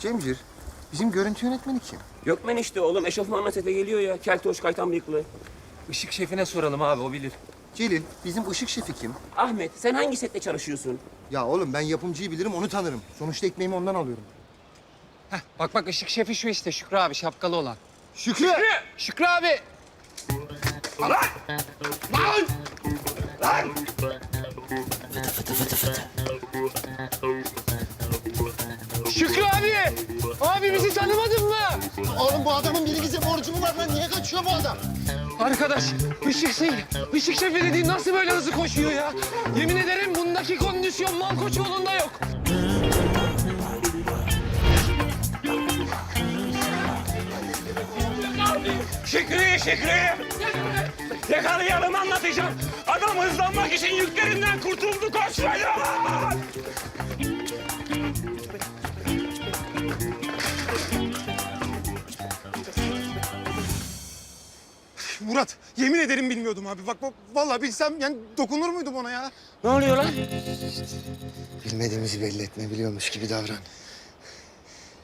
Cemcir, bizim görüntü yönetmeni kim? Gökmen işte oğlum eşofmanla sete geliyor ya. Keltoş kaytan bıyıklı. Işık şefine soralım abi o bilir. Celil, bizim ışık şefi kim? Ahmet sen hangi sette çalışıyorsun? Ya oğlum ben yapımcıyı bilirim, onu tanırım. Sonuçta ekmeğimi ondan alıyorum. Heh, bak bak ışık şefi şu işte Şükrü abi şapkalı olan. Şükrü! Şükrü abi. Şükrü abi! Abi bizi tanımadın mı? Oğlum bu adamın biri bize borcu mu var lan? Niye kaçıyor bu adam? Arkadaş, ışık şey, ışık şefi dediğin nasıl böyle hızlı koşuyor ya? Yemin ederim bundaki kondisyon Malkoçoğlu'nda yok. Şükrü, Şükrü! Yakalayalım anlatacağım. Adam hızlanmak için yüklerinden kurtuldu koşmayın! Murat, yemin ederim bilmiyordum abi. Bak, bak vallahi bilsem yani dokunur muydum ona ya? Ne oluyor lan? Bilmediğimizi belli etme biliyormuş gibi davran.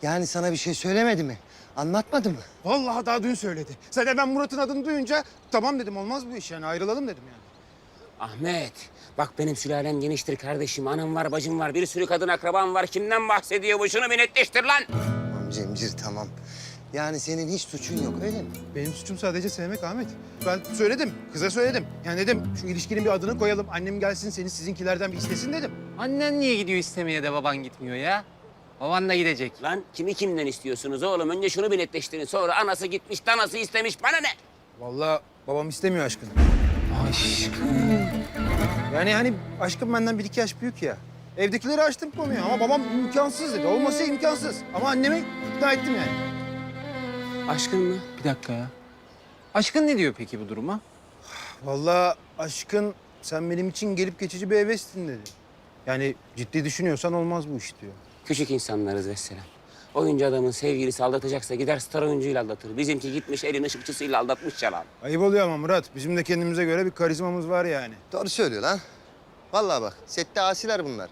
Yani sana bir şey söylemedi mi? Anlatmadı mı? Vallahi daha dün söyledi. Zaten ben Murat'ın adını duyunca tamam dedim olmaz bu iş yani ayrılalım dedim yani. Ahmet, bak benim sülalem geniştir kardeşim. Anam var, bacım var, bir sürü kadın akrabam var. Kimden bahsediyor bu? Şunu bir netleştir lan. Tamam Cemcir tamam. Yani senin hiç suçun yok öyle mi? Benim suçum sadece sevmek Ahmet. Ben söyledim, kıza söyledim. Yani dedim şu ilişkinin bir adını koyalım. Annem gelsin seni sizinkilerden bir istesin dedim. Annen niye gidiyor istemeye de baban gitmiyor ya? Baban da gidecek. Lan kimi kimden istiyorsunuz oğlum? Önce şunu bir netleştirin. Sonra anası gitmiş, danası istemiş. Bana ne? Vallahi babam istemiyor aşkını. Aşkım. Yani hani aşkım benden bir iki yaş büyük ya. Evdekileri açtım konuyu ama babam imkansız dedi. Olması imkansız. Ama annemi ikna ettim yani. Aşkın mı? Bir dakika ya. Aşkın ne diyor peki bu duruma? Vallahi aşkın sen benim için gelip geçici bir hevestin dedi. Yani ciddi düşünüyorsan olmaz bu iş diyor. Küçük insanlarız vesselam. Oyuncu adamın sevgilisi aldatacaksa gider star oyuncuyla aldatır. Bizimki gitmiş elin ışıkçısıyla aldatmış çalan. Ayıp oluyor ama Murat. Bizim de kendimize göre bir karizmamız var yani. Doğru söylüyor lan. Vallahi bak sette asiler bunlar.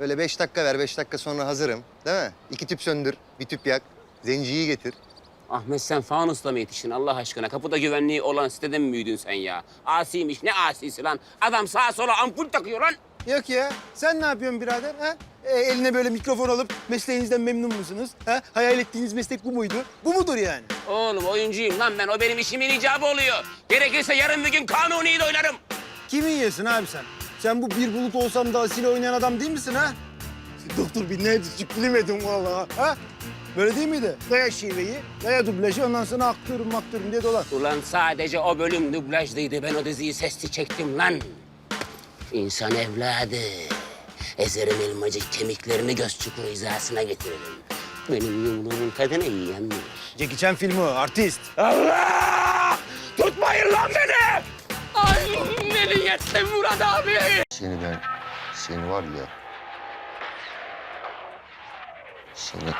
Böyle beş dakika ver, beş dakika sonra hazırım. Değil mi? İki tüp söndür, bir tüp yak. Zenciyi getir. Ahmet sen fanusla mı yetiştin Allah aşkına? Kapıda güvenliği olan sitede mi büyüdün sen ya? Asiymiş ne asisi lan? Adam sağa sola ampul takıyor lan. Yok ya. Sen ne yapıyorsun birader? Ha? E, eline böyle mikrofon alıp mesleğinizden memnun musunuz? Ha? Hayal ettiğiniz meslek bu muydu? Bu mudur yani? Oğlum oyuncuyum lan ben. O benim işimin icabı oluyor. Gerekirse yarın bir gün kanuni de oynarım. Kimi yiyorsun abi sen? Sen bu bir bulut olsam da Asil oynayan adam değil misin ha? Doktor bir ne bilemedim vallahi. Ha? Böyle değil miydi? Daya şiveyi, daya dublajı ondan sonra aktörüm aktörüm diye dolan. Ulan sadece o bölüm dublajdıydı. Ben o diziyi sesli çektim lan. İnsan evladı. Ezerim elmacık kemiklerini göz çukuru hizasına getiririm. Benim yumruğumun tadını yiyen bilir. Jackie Chan filmi o, artist. Allah! Tutmayın lan beni! Ay beni yetti Murat abi! Seni ben, seni var ya... Seni...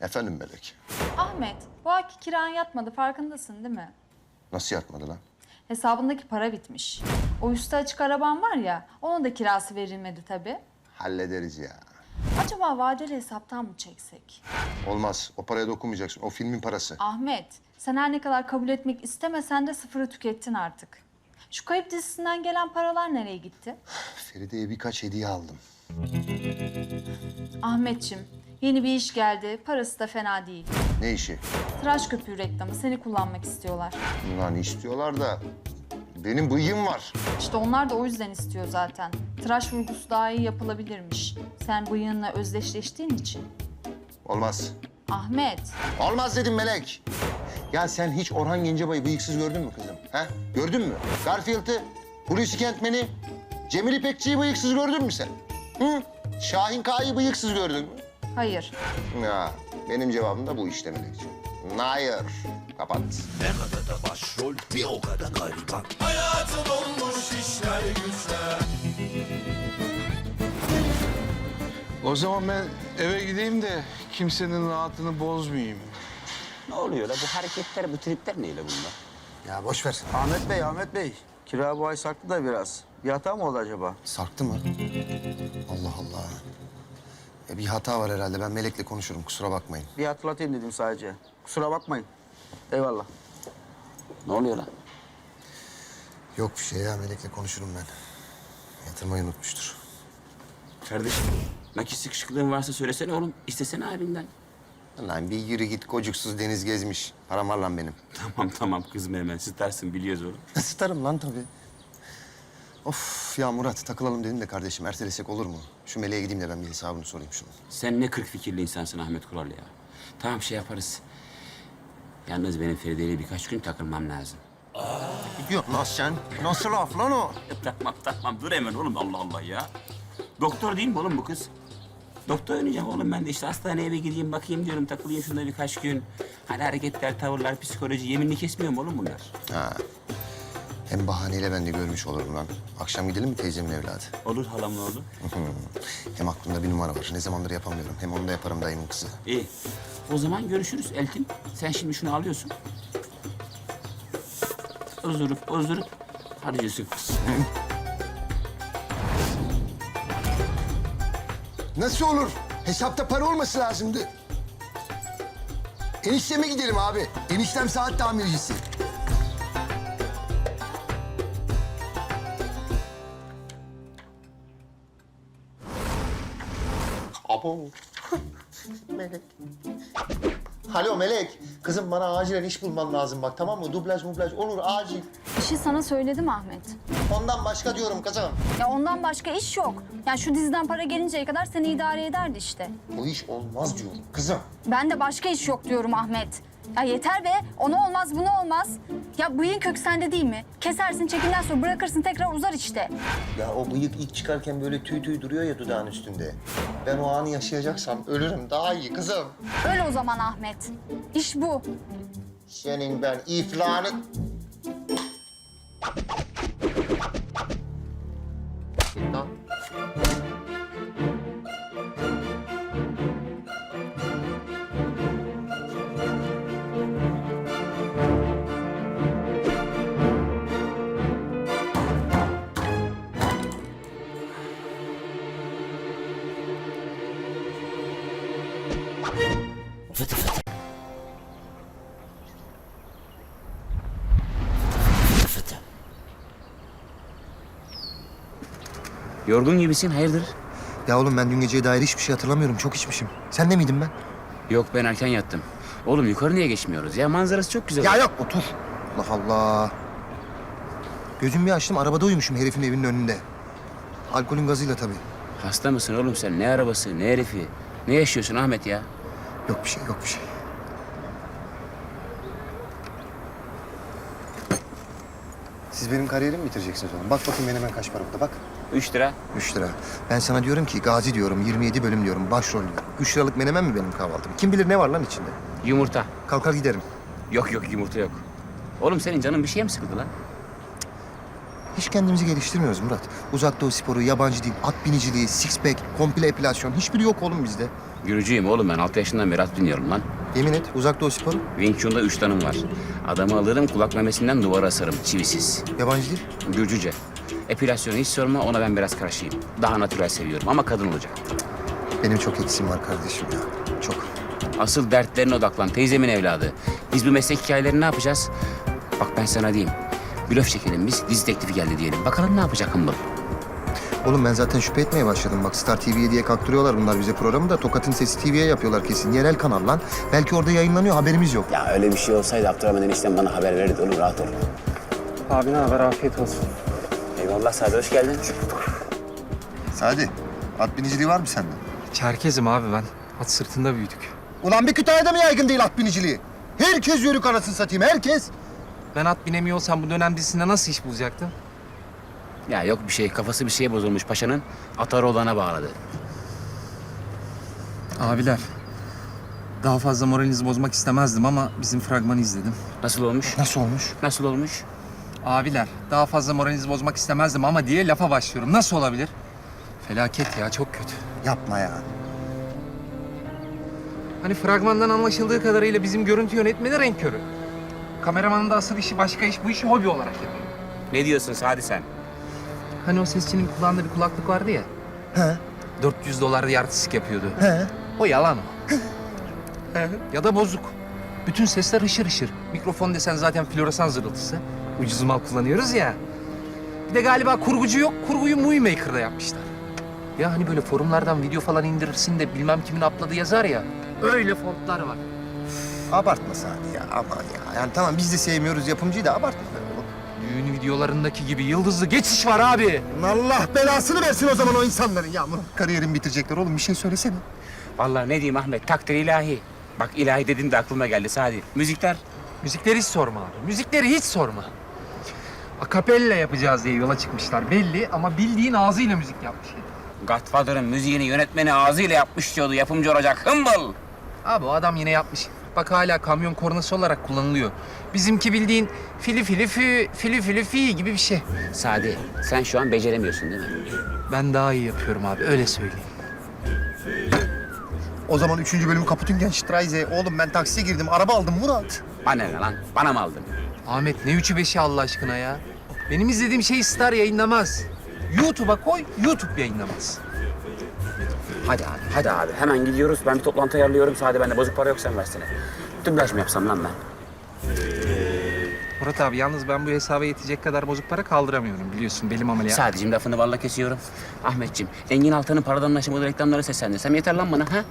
Efendim Melek, Ahmet, bu ayki kiran yatmadı farkındasın değil mi? nasıl yatmadı lan? Hesabındaki para bitmiş. O üstü açık araban var ya, onun da kirası verilmedi tabii. Hallederiz ya. Acaba vadeli hesaptan mı çeksek? Olmaz, o paraya dokunmayacaksın. O filmin parası. Ahmet, sen her ne kadar kabul etmek istemesen de sıfırı tükettin artık. Şu kayıp dizisinden gelen paralar nereye gitti? Feride'ye birkaç hediye aldım. Ahmetçim, yeni bir iş geldi, parası da fena değil. Ne işi? Tıraş köpüğü reklamı, seni kullanmak istiyorlar. Ulan istiyorlar da benim bıyığım var. İşte onlar da o yüzden istiyor zaten. Tıraş vurgusu daha iyi yapılabilirmiş. Sen bıyığınla özdeşleştiğin için. Olmaz. Ahmet, Olmaz dedim Melek. Ya sen hiç Orhan Gencebay'ı bıyıksız gördün mü kızım? Ha? Gördün mü? Garfield'ı, Hulusi Kentmen'i, Cemil İpekçi'yi bıyıksız gördün mü sen? Hı? Şahin K'yı bıyıksız gördün mü? Hayır. Ya benim cevabım da bu işte Melekciğim. Hayır. Kapat. O zaman ben eve gideyim de kimsenin rahatını bozmayayım. Ne oluyor la? Bu hareketler, bu tripler neyle bunlar? Ya boş ver. Ahmet Bey, Ahmet Bey. Kira bu ay sarktı da biraz. Bir hata mı oldu acaba? Sarktı mı? Ya bir hata var herhalde. Ben Melek'le konuşurum. Kusura bakmayın. Bir hatırlatayım dedim sadece. Kusura bakmayın. Eyvallah. Ne oluyor lan? Yok bir şey ya. Melek'le konuşurum ben. Yatırmayı unutmuştur. Kardeşim nakit sıkışıklığın varsa söylesene oğlum. İstesene abinden. Lan bir yürü git. Kocuksuz deniz gezmiş. Param var lan benim. Tamam tamam kızma hemen. Sıtarsın biliyoruz oğlum. Sıtarım lan tabii. Of ya Murat takılalım dedim de kardeşim ertelesek olur mu? Şu Melek'e gideyim de ben bir hesabını sorayım şunu. Sen ne kırk fikirli insansın Ahmet Kural ya. Tamam şey yaparız. Yalnız benim Feride'yle birkaç gün takılmam lazım. Yok lan sen. Nasıl laf lan o? tamam tamam dur hemen oğlum Allah Allah ya. Doktor değil mi oğlum bu kız? Doktor oynayacağım oğlum ben de işte hastaneye bir gideyim bakayım diyorum takılayım şunda birkaç gün. Hani hareketler, tavırlar, psikoloji yeminini kesmiyor mu oğlum bunlar? Ha. Hem bahaneyle ben de görmüş olurum lan. Akşam gidelim mi teyzemin evladı? Olur halamla oğlum. Hem aklımda bir numara var. Ne zamandır yapamıyorum. Hem onu da yaparım dayımın kızı. İyi. O zaman görüşürüz Eltin. Sen şimdi şunu alıyorsun. Ozurup ozurup harcıyorsun. Nasıl olur? Hesapta para olması lazımdı. Enişteme gidelim abi. Eniştem saat tamircisi. Abo. Melek. Alo Melek. Kızım bana acilen iş bulman lazım bak tamam mı? Dublaj mublaj olur acil. İşi sana söyledim Ahmet. Ondan başka diyorum kızım. Ya ondan başka iş yok. Yani şu diziden para gelinceye kadar seni idare ederdi işte. Bu iş olmaz diyorum kızım. Ben de başka iş yok diyorum Ahmet. Ya yeter be. Ona olmaz, buna olmaz. Ya bıyığın kök sende değil mi? Kesersin, çekinden sonra bırakırsın tekrar uzar işte. Ya o bıyık ilk çıkarken böyle tüy tüy duruyor ya dudağın üstünde. Ben o anı yaşayacaksam ölürüm daha iyi kızım. Öyle o zaman Ahmet. İş bu. Senin ben iflahını... Yorgun gibisin hayırdır? Ya oğlum ben dün geceye dair hiçbir şey hatırlamıyorum. Çok içmişim. Sen de miydin ben? Yok ben erken yattım. Oğlum yukarı niye geçmiyoruz ya? Manzarası çok güzel. Ya yok otur. Allah Allah. Gözümü bir açtım arabada uyumuşum herifin evinin önünde. Alkolün gazıyla tabii. Hasta mısın oğlum sen? Ne arabası, ne herifi? Ne yaşıyorsun Ahmet ya? Yok bir şey yok bir şey. Siz benim kariyerimi bitireceksiniz oğlum. Bak bakayım benim hemen kaç para burada bak. Üç lira. Üç lira. Ben sana diyorum ki Gazi diyorum, 27 bölüm diyorum, başrol diyorum. Üç liralık menemen mi benim kahvaltım? Kim bilir ne var lan içinde? Yumurta. Kalkar giderim. Yok yok yumurta yok. Oğlum senin canın bir şeye mi sıkıldı lan? Hiç kendimizi geliştirmiyoruz Murat. Uzak doğu sporu, yabancı dil, at biniciliği, six pack, komple epilasyon hiçbiri yok oğlum bizde. Yürücüyüm oğlum ben. Altı yaşından beri at biniyorum lan. Yemin et uzak doğu sporu, Wing Chun'da üç tanım var. Adamı alırım kulak memesinden duvara asarım çivisiz. yabancı dil. Gürcüce. Epilasyonu hiç sorma ona ben biraz karşıyım. Daha natürel seviyorum ama kadın olacak. Benim çok eksiğim var kardeşim ya. Çok. Asıl dertlerine odaklan teyzemin evladı. Biz bu meslek hikayelerini ne yapacağız? Bak ben sana diyeyim. Blöf çekelim biz. Dizi teklifi geldi diyelim. Bakalım ne yapacak hımbıl. Oğlum ben zaten şüphe etmeye başladım. Bak Star TV'ye diye kaktırıyorlar bunlar bize programı da Tokat'ın Sesi TV'ye yapıyorlar kesin. Yerel kanal lan. Belki orada yayınlanıyor haberimiz yok. Ya öyle bir şey olsaydı Abdurrahman enişten bana haber verirdi oğlum rahat ol. Abi ne haber? Afiyet olsun. Eyvallah Sadi hoş geldin. Sadi, at biniciliği var mı sende? Çerkezim abi ben. At sırtında büyüdük. Ulan bir Kütahya'da mı yaygın değil at biniciliği? Herkes yörük anasını satayım, herkes. Ben at binemiyor olsam bu dönem dizisinde nasıl iş bulacaktım? Ya yok bir şey kafası bir şeye bozulmuş paşanın. Atar olana bağladı. Abiler. Daha fazla moralinizi bozmak istemezdim ama bizim fragmanı izledim. Nasıl olmuş? Nasıl olmuş? Nasıl olmuş? Abiler, daha fazla moralinizi bozmak istemezdim ama diye lafa başlıyorum. Nasıl olabilir? Felaket ya, çok kötü. Yapma ya. Hani fragmandan anlaşıldığı kadarıyla bizim görüntü yönetmeni renk körü. Kameramanın da asıl işi başka iş, bu işi hobi olarak yapıyor. Ne diyorsun Sadi sen? Hani o sesçinin kulağında bir kulaklık vardı ya. He. 400 dolar diye artistik yapıyordu. He. O yalan o. ya da bozuk. Bütün sesler hışır hışır. Mikrofon desen zaten floresan zırıltısı. Ucuz mal kullanıyoruz ya. Bir de galiba kurgucu yok. Kurguyu Movie Maker'da yapmışlar. Ya hani böyle forumlardan video falan indirirsin de bilmem kimin upload'ı yazar ya. Öyle fontlar var. Abartma Sadi ya aman ya. Yani tamam biz de sevmiyoruz yapımcıyı da abartma be oğlum. Düğün videolarındaki gibi yıldızlı geçiş var abi. Allah belasını versin o zaman o insanların ya. Kariyerini bitirecekler oğlum bir şey söylesene. Vallahi ne diyeyim Ahmet, takdir ilahi. Bak ilahi dedin de aklıma geldi Sadi. Müzikler Müzikleri hiç sorma abi. Müzikleri hiç sorma. Akapella yapacağız diye yola çıkmışlar belli ama bildiğin ağzıyla müzik yapmış. Godfather'ın müziğini yönetmeni ağzıyla yapmış diyordu. Yapımcı olacak hımbıl. Abi o adam yine yapmış. Bak hala kamyon kornası olarak kullanılıyor. Bizimki bildiğin fili fili fü, fili fili fi gibi bir şey. Sadi, sen şu an beceremiyorsun değil mi? Ben daha iyi yapıyorum abi öyle söyleyeyim. O zaman üçüncü bölüm Kaputingen Streise. Oğlum ben taksiye girdim araba aldım Murat. Bana ne lan? Bana mı aldın? Ahmet ne üçü beşi Allah aşkına ya. Benim izlediğim şey Star yayınlamaz. YouTube'a koy, YouTube yayınlamaz. Hadi abi, hadi abi. Hemen gidiyoruz. Ben bir toplantı ayarlıyorum. Sadi bende bozuk para yok sen versene. Dublaj mı yapsam lan ben? Murat abi yalnız ben bu hesaba yetecek kadar bozuk para kaldıramıyorum biliyorsun belim ameliyat. Sadece lafını balla kesiyorum. Ahmetciğim, Engin Altan'ın paradan anlaşmalı reklamları seslendirsem yeter lan bana ha?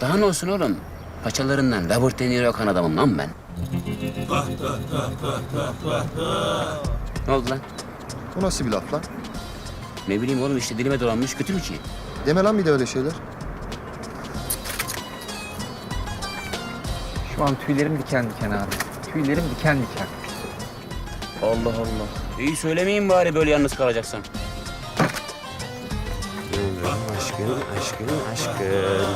Daha ne olsun oğlum? Paçalarından Robert De Niro yakan adamım lan ben. Ne oldu lan? Bu nasıl bir laf lan? Ne bileyim oğlum işte dilime dolanmış kötü mü ki? Deme lan bir de öyle şeyler. Şu an tüylerim diken diken abi. Tüylerim diken diken. Allah Allah. İyi söylemeyin bari böyle yalnız kalacaksam. Aşkın, aşkın, aşkın.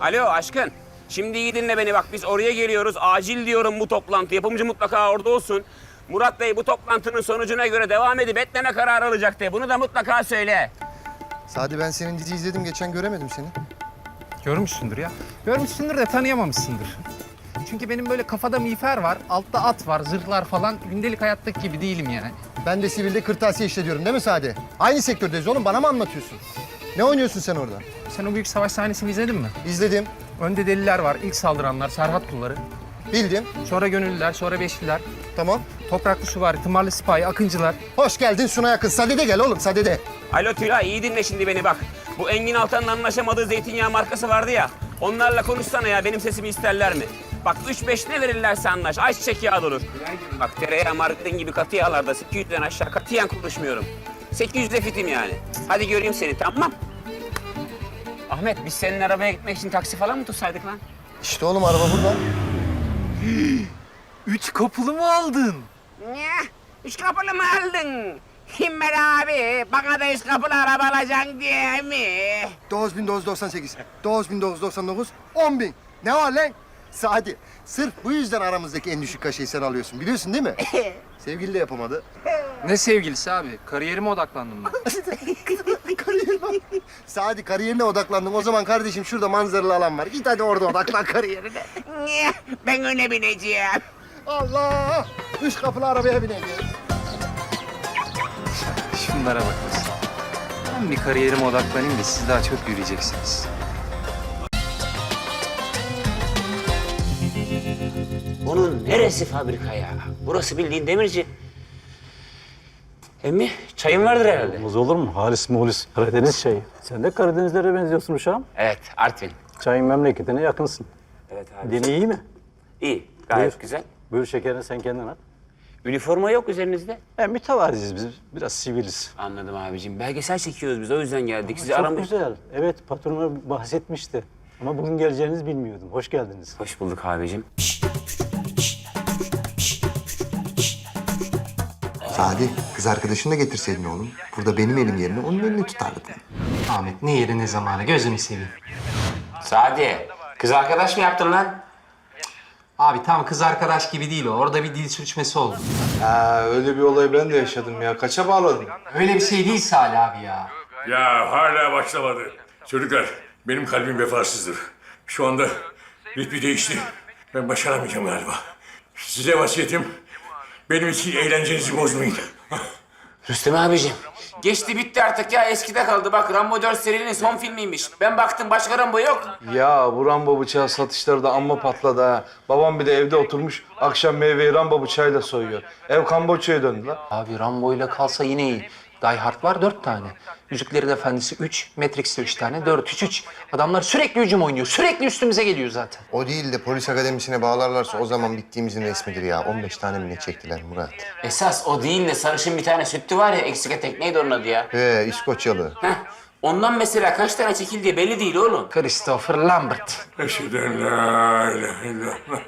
Alo aşkın. Şimdi iyi dinle beni bak biz oraya geliyoruz. Acil diyorum bu toplantı. Yapımcı mutlaka orada olsun. Murat Bey bu toplantının sonucuna göre devam edip etmeme kararı alacak de. Bunu da mutlaka söyle. Sadi ben senin dizi izledim geçen göremedim seni. Görmüşsündür ya. Görmüşsündür de tanıyamamışsındır. Çünkü benim böyle kafada miğfer var, altta at var, zırhlar falan. Gündelik hayattaki gibi değilim yani. Ben de sivilde kırtasiye işletiyorum değil mi Sadi? Aynı sektördeyiz oğlum bana mı anlatıyorsun? Ne oynuyorsun sen orada? Sen o büyük savaş sahnesini izledin mi? İzledim, Önde deliler var, ilk saldıranlar, Serhat kulları. bildim. Sonra gönüllüler, sonra beşliler. Tamam. Topraklı süvari, tımarlı sipahi, akıncılar. Hoş geldin Suna yakın. Sadi de gel oğlum Sadi de. Alo Tülay iyi dinle şimdi beni bak. Bu Engin Altan'ın anlaşamadığı zeytinyağı markası vardı ya. Onlarla konuşsana ya benim sesimi isterler mi? Bak üç beş ne verirlerse anlaş. Ayçiçek yağı da olur. Bak tereyağı margarin gibi katı yağlarda 800'den aşağı katiyen konuşmuyorum. 800'de fitim yani. Hadi göreyim seni tamam Ahmet biz senin arabaya gitmek için taksi falan mı tutsaydık lan? İşte oğlum araba burada. Üç kapılı mı aldın? Ne? Üç kapılı mı aldın? Himmel abi bana da üç kapılı araba alacaksın diye mi? 9998, 9999, 10.000. Ne var lan? Sadi, sırf bu yüzden aramızdaki en düşük kaşeyi sen alıyorsun. Biliyorsun değil mi? Sevgili de yapamadı. Ne sevgilisi abi? Kariyerime odaklandım ben. Kariyerine. Sadi kariyerine odaklandım. O zaman kardeşim şurada manzaralı alan var. Git hadi orada odaklan kariyerine. Ne? Ben öne bineceğim. Allah! Üç kapılı arabaya bineceğiz. Şunlara bak. Ben bir kariyerime odaklanayım da siz daha çok yürüyeceksiniz. Bunun neresi fabrika ya? Burası bildiğin demirci. Emmi çayın vardır herhalde. Olmaz olur mu? Halis mulis. Karadeniz çayı. Sen de Karadenizlere benziyorsun uşağım. Evet Artvin. Çayın memleketine yakınsın. Evet abi. Deni iyi mi? İyi gayet Buyur. güzel. Buyur şekerini sen kendin at. Üniforma yok üzerinizde. E, mütevaziyiz biz. Biraz siviliz. Anladım abicim. Belgesel çekiyoruz biz o yüzden geldik. Sizi Çok aramış. güzel. Evet patronum bahsetmişti. Ama bugün geleceğinizi bilmiyordum. Hoş geldiniz. Hoş bulduk abicim. Sadi, kız arkadaşını da getirseydin oğlum. Burada benim elim yerine onun elini tutardın. Ahmet ne yeri ne zamanı gözünü seveyim. Sadi kız arkadaş mı yaptın lan? Abi tam kız arkadaş gibi değil o. Orada bir dil sürçmesi oldu. Ha, öyle bir olay ben de yaşadım ya. Kaça bağladın? Öyle bir şey değil Salih abi ya. Ya hala başlamadı. Çocuklar benim kalbim vefasızdır. Şu anda ritmi değişti. Ben başaramayacağım galiba. Size vasiyetim benim için eğlencenizi bozmayın. Rüstem abicim. Geçti bitti artık ya eskide kaldı. Bak Rambo 4 serinin son filmiymiş. Ben baktım başka Rambo yok. Ya bu Rambo bıçağı satışları da amma patladı ha. Babam bir de evde oturmuş akşam meyveyi Rambo bıçağıyla soyuyor. Ev Kamboçya'ya döndü lan. Abi Rambo ile kalsa yine iyi. Die Hard var dört tane. Yüzüklerin Efendisi üç, Matrix'te üç tane, dört, üç, üç. Adamlar sürekli hücum oynuyor. Sürekli üstümüze geliyor zaten. O değil de polis akademisine bağlarlarsa o zaman bittiğimizin resmidir ya. 15 tane mi ne çektiler Murat? Esas o değil de sarışın bir tane süttü var ya eksik etek neydi onun adı ya? He İskoçyalı. Heh. Ondan mesela kaç tane çekildiği belli değil oğlum. Christopher Lambert. Eşhedü en la ilahe illallah.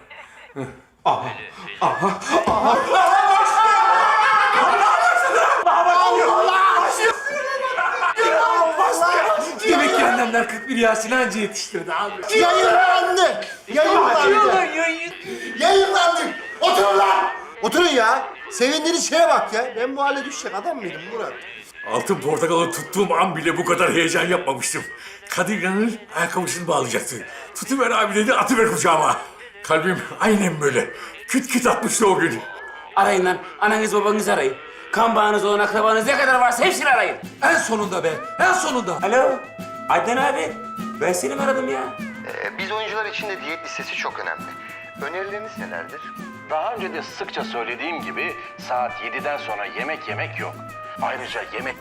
Demek ki annemler 41 Yasin anca yetiştirdi abi. Yayınlandı! Yayınlandı! Yayınlandı! Oturun lan! Oturun ya! Sevindiğiniz şeye bak ya. Ben bu hale düşecek adam mıydım Murat? Altın portakalı tuttuğum an bile bu kadar heyecan yapmamıştım. Kadir İnanır ayakkabısını bağlayacaktı. Tutuver abi dedi atıver kucağıma. Kalbim aynen böyle. Küt küt atmıştı o gün. Arayın lan. Ananız babanız arayın. Kan bağınız olan akrabanız ne kadar varsa hepsini arayın. En sonunda be, en sonunda. Alo. Adnan abi. Ben seni mi aradım ya? Ee, biz oyuncular için de diyet listesi çok önemli. Önerileriniz nelerdir? Daha önce de sıkça söylediğim gibi saat 7'den sonra yemek yemek yok. Ayrıca yemek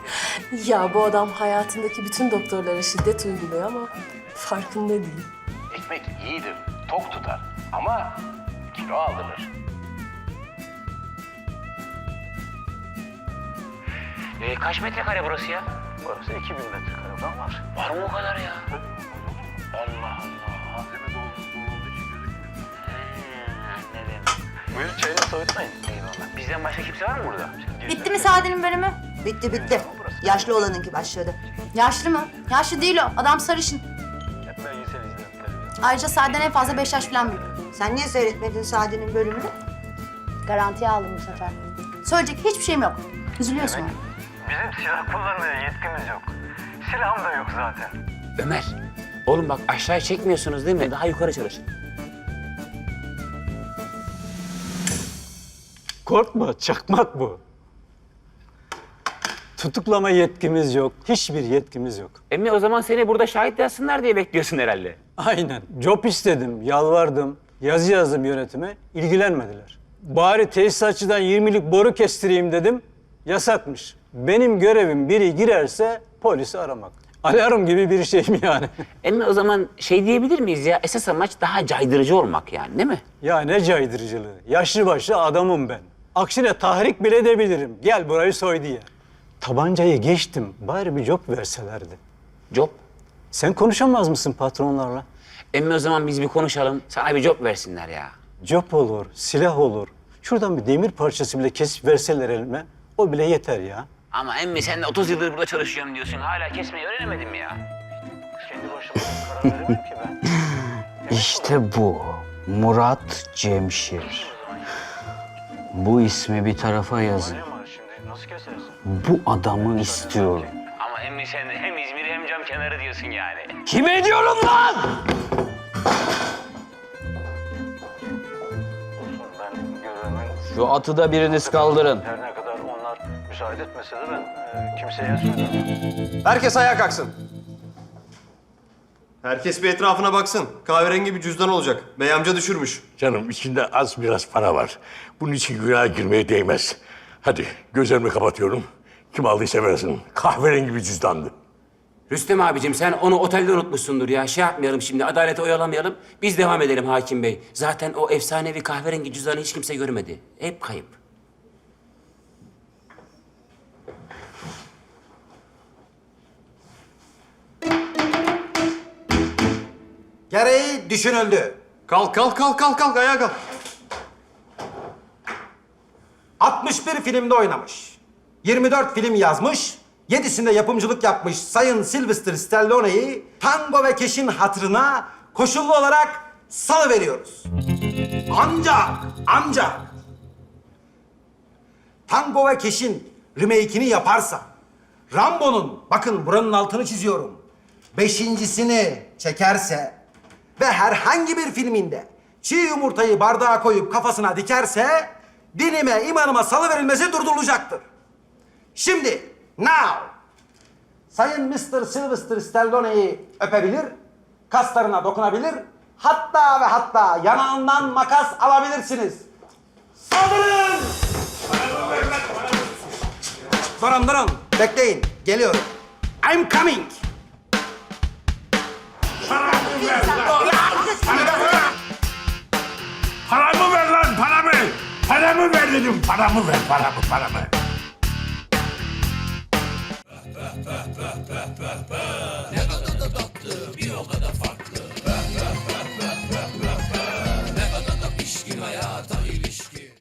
Ya bu adam hayatındaki bütün doktorlara şiddet uyguluyor ama farkında değil. ekmek iyidir, tok tutar ama kilo aldırır. Ee, kaç metrekare burası ya? Burası 2000 metrekare falan var. Var mı o kadar ya? Allah Allah. Malzeme dolduğu için gözükmüyor. Buyurun çayını soğutmayın. Eyvallah. Bizden başka kimse var mı burada? Bitti mi Sade'nin bölümü? Bitti bitti. Yaşlı olanınki başladı. Yaşlı mı? Yaşlı değil o. Adam sarışın. Belgesel izledim televizyon. Ayrıca Sade'den en fazla beş yaş falan büyük. Sen niye seyretmedin Sade'nin bölümünü? Garantiye aldım bu sefer. Söyleyecek hiçbir şeyim yok. Üzülüyorsun. Bizim silah kullanmaya yetkimiz yok. Silahım da yok zaten. Ömer. Oğlum bak aşağıya çekmiyorsunuz değil mi? Daha yukarı çalışın. Korkma, çakmak bu. Tutuklama yetkimiz yok. Hiçbir yetkimiz yok. Emmi o zaman seni burada şahit yazsınlar diye bekliyorsun herhalde. Aynen. Job istedim, yalvardım, yazı yazdım yönetime, ilgilenmediler. Bari tesisatçıdan 20'lik boru kestireyim dedim, yasakmış. Benim görevim biri girerse polisi aramak. Alarm gibi bir şeyim yani. Emmi o zaman şey diyebilir miyiz ya? Esas amaç daha caydırıcı olmak yani değil mi? ya ne caydırıcılığı. Yaşlı başlı adamım ben. Aksine tahrik bile edebilirim. Gel burayı soy diye. Tabancayı geçtim. Bari bir job verselerdi. Job. Sen konuşamaz mısın patronlarla? Emmi o zaman biz bir konuşalım. Sana bir job versinler ya. Job olur, silah olur. Şuradan bir demir parçası bile kesip verseler elime. O bile yeter ya. Ama emmi sen de 30 yıldır burada çalışıyorum diyorsun. Hala kesmeyi öğrenemedin mi ya? Kendi başıma karar veremem ki ben. İşte bu. Murat Cemşir. Bu ismi bir tarafa yazın. Bu adamı istiyorum. Ama emmi sen de hem İzmir hem cam kenarı diyorsun yani. Kime diyorum lan? Şu atı da biriniz kaldırın. her ne kadar müsaade etmese de ben e, kimseye söylemem. Herkes ayağa kalksın. Herkes bir etrafına baksın. Kahverengi bir cüzdan olacak. Bey amca düşürmüş. Canım içinde az biraz para var. Bunun için günaha girmeye değmez. Hadi gözlerimi kapatıyorum. Kim aldıysa versin. Kahverengi bir cüzdandı. Rüstem abicim sen onu otelde unutmuşsundur ya. Şey yapmayalım şimdi adalete oyalamayalım. Biz devam edelim hakim bey. Zaten o efsanevi kahverengi cüzdanı hiç kimse görmedi. Hep kayıp. Gereği düşünüldü. Kalk kalk kalk kalk kalk ayağa kalk. 61 filmde oynamış. 24 film yazmış. 7'sinde yapımcılık yapmış Sayın Sylvester Stallone'yi Tango ve Keş'in hatırına koşullu olarak salı veriyoruz. Ancak, ancak Tango ve Keş'in remake'ini yaparsa Rambo'nun, bakın buranın altını çiziyorum, beşincisini çekerse ve herhangi bir filminde çiğ yumurtayı bardağa koyup kafasına dikerse dinime, imanıma salı verilmesi durdurulacaktır. Şimdi, now. Sayın Mr. Sylvester Stallone'yi öpebilir, kaslarına dokunabilir, hatta ve hatta yanağından makas alabilirsiniz. Saldırın! Durun durun, bekleyin, geliyorum. I'm coming. Paramı ver lan paramı. Paramı ver dedim. Paramı ver paramı paramı. Ne kadar da tatlı bir o kadar farklı.